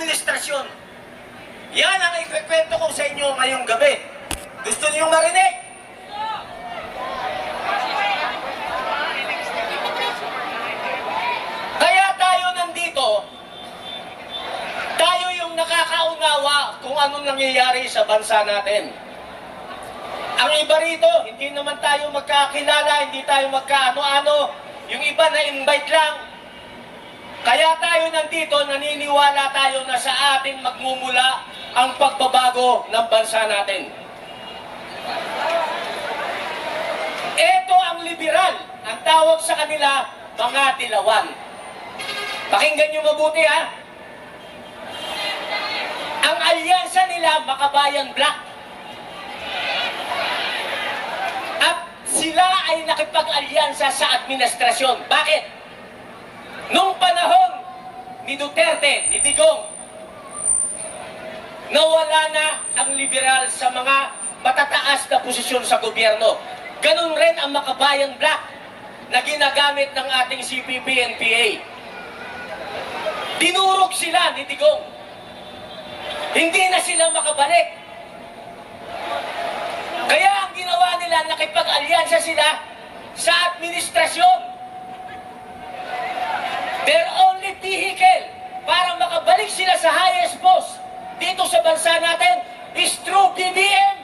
administrasyon. Yan ang ikikwento ko sa inyo ngayong gabi. Gusto niyo marinig? Kaya tayo nandito, tayo yung nakakaunawa kung anong nangyayari sa bansa natin. Ang iba rito, hindi naman tayo magkakilala, hindi tayo magkaano-ano. Yung iba na invite lang. Kaya tayo nandito, naniniwala tayo na sa atin magmumula ang pagbabago ng bansa natin. Ito ang liberal. Ang tawag sa kanila, mga dilawan. Pakinggan nyo mabuti ha. Ang alyansa nila, Makabayan Black. At sila ay nakipag-alyansa sa administrasyon. Bakit? Ni Duterte, ni Digong, nawala na ang liberal sa mga matataas na posisyon sa gobyerno. Ganun rin ang Makabayan Black na ginagamit ng ating CPP-NPA. Dinurog sila ni Digong. Hindi na sila makabalik. Kaya ang ginawa nila, nakipag-alyansa sila sa administrasyon. Their only vehicle makabalik sila sa highest post dito sa bansa natin is through BBM.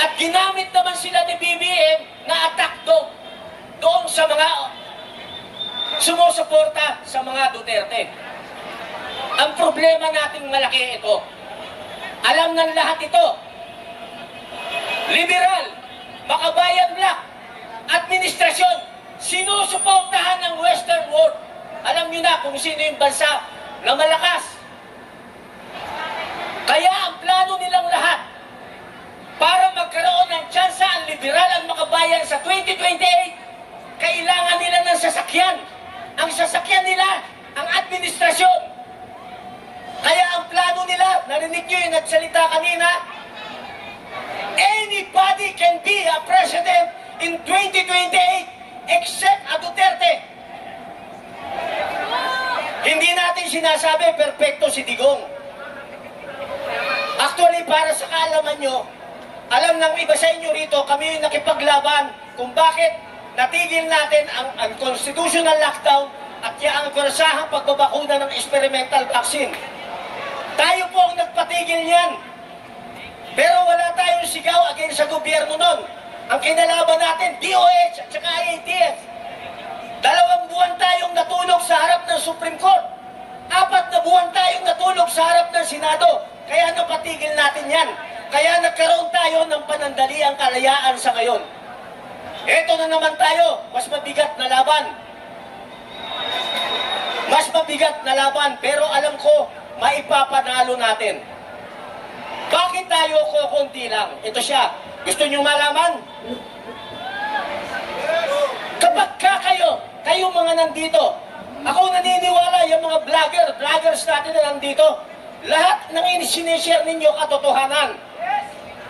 At ginamit naman sila ni BBM na attack dog doon sa mga sumusuporta sa mga Duterte. Ang problema nating malaki ito, alam ng lahat ito, liberal, makabayan black, administrasyon, sinusuportahan ng Western world. Alam niyo na kung sino yung bansa na malakas. Kaya ang plano nilang lahat para magkaroon ng tsansa ang liberal ang makabayan sa 2028, kailangan nila ng sasakyan. Ang sasakyan nila, ang administrasyon. Kaya ang plano nila, narinig nyo yung nagsalita kanina, anybody can be a president in 2028 except a Duterte. Hindi natin sinasabi perfecto si Digong. Actually, para sa kaalaman nyo, alam ng iba sa inyo rito, kami yung nakipaglaban kung bakit natigil natin ang, ang constitutional lockdown at ang kurasahang pagbabakuna ng experimental vaccine. Tayo po ang nagpatigil niyan. Pero wala tayong sigaw against sa gobyerno nun. Ang kinalaban natin, DOH at saka IATF. Dalawang buwan tayong natulog sa harap ng Supreme Court. Apat na buwan tayong natulog sa harap ng Senado. Kaya napatigil natin yan. Kaya nagkaroon tayo ng panandaliang kalayaan sa ngayon. Ito na naman tayo, mas mabigat na laban. Mas mabigat na laban, pero alam ko, maipapanalo natin. Bakit tayo kukunti lang? Ito siya. Gusto niyo malaman? Kapag ka kayo, kayo mga nandito, ako naniniwala yung mga vlogger, vloggers natin na nandito, lahat ng sinishare ninyo katotohanan.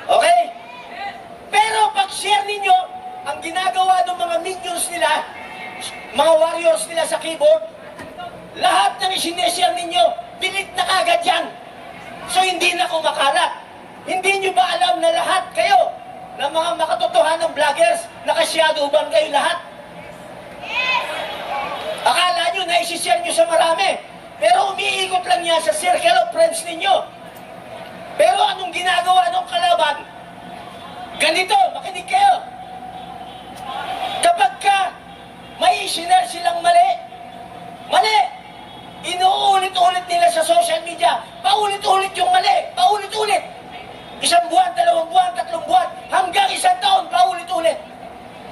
Okay? Pero pag share ninyo, ang ginagawa ng mga minions nila, mga warriors nila sa keyboard, lahat ng sinishare ninyo, delete na kagad yan. So hindi na kumakalat. Hindi nyo ba alam na lahat kayo, ng mga makatotohanang vloggers, nakasyadoban kayo lahat? Akala nyo na isi-share nyo sa marami. Pero umiikot lang yan sa circle of friends ninyo. Pero anong ginagawa ng kalaban? Ganito, makinig kayo. Kapag ka may isinare silang mali, mali, inuulit-ulit nila sa social media, paulit-ulit yung mali, paulit-ulit. Isang buwan, dalawang buwan, tatlong buwan, hanggang isang taon, paulit-ulit.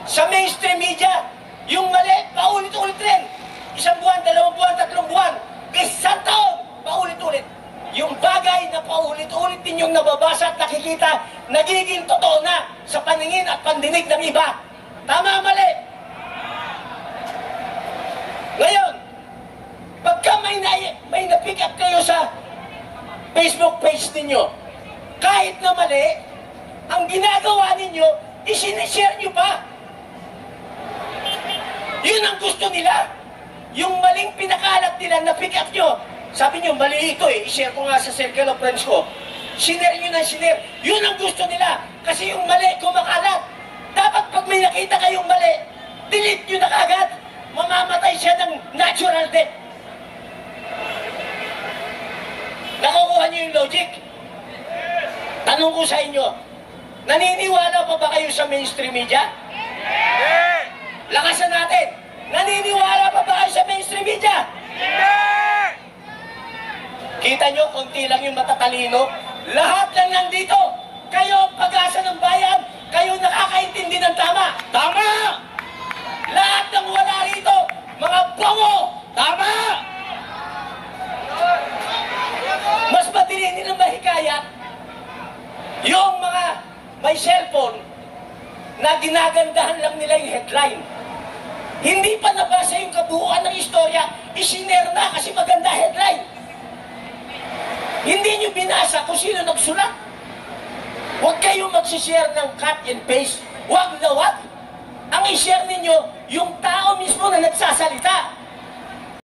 Sa mainstream media, yung mali, paulit-ulit rin. Isang buwan, dalawang buwan, tatlong buwan, isang taon, paulit-ulit. Yung bagay na paulit-ulit ninyong nababasa at nakikita, nagiging totoo na sa paningin at pandinig ng iba. Tama, mali. Ngayon, pagka may, na, may na-pick up kayo sa Facebook page ninyo, kahit na mali, ang ginagawa ninyo, isinishare nyo pa. Yun ang gusto nila. yung maling pinakalat nila na pick up nyo. Sabi nyo, mali ito eh. I-share ko nga sa circle of friends ko. Sinare nyo ng sinare. Yun ang gusto nila. Kasi yung mali kumakalat. Dapat pag may nakita kayong mali, delete nyo na kagad. Mamamatay siya ng natural death. Nakukuha niyo yung logic? Tanong ko sa inyo, naniniwala pa ba kayo sa mainstream media? Lakasan natin! Naniniwala pa ba kayo sa mainstream media? Kita nyo, konti lang yung matatalino. Lahat lang nandito. Kayo, pag-asa ng bayan, kayo nakakaintindi ng tama. Tama! Lahat ng wala rito, mga bongo. Tama! Mas madali nilang mahikayat yung mga may cellphone na ginagandahan lang nila yung headline. Hindi pa nabasa yung kabuuan ng istorya, isiner na kasi maganda headline. Hindi nyo binasa kung sino nagsulat. Huwag kayong magsishare ng cut and paste. Huwag na huwag. Ang i-share ninyo, yung tao mismo na nagsasalita.